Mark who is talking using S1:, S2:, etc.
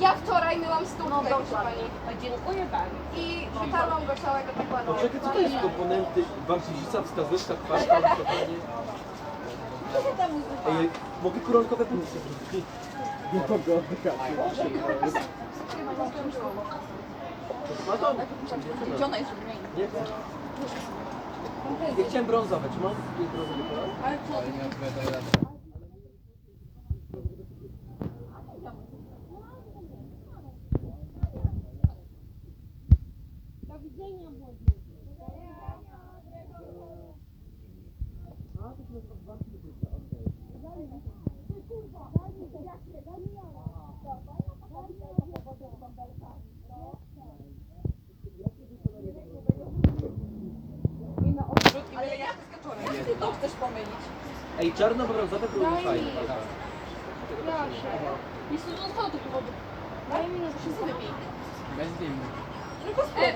S1: Ja wczoraj myłam stół
S2: No
S1: pani.
S2: Dziękuję bardzo.
S1: I wytarłam go całego tak ładnie.
S3: Poczekaj, co to jest komponenty? Wampirzica, wskazówka, kwarta, utrzymanie? Ej, mogę koronkowe buty Nie mogę Ma to?
S2: Gdzie ona jest?
S3: Nie chcę. Ja chciałem brązowe, czy mam? Jest brązowy kolor?
S2: Ale co? Ale ja Jak ty to chcesz pomylić?
S3: Ej, czarno-brązowe były fajne.
S1: Proszę.
S2: Nie są zostało tych powodów.
S1: Daj mi na
S2: wypij.
S4: Bez dymu.
S2: 에,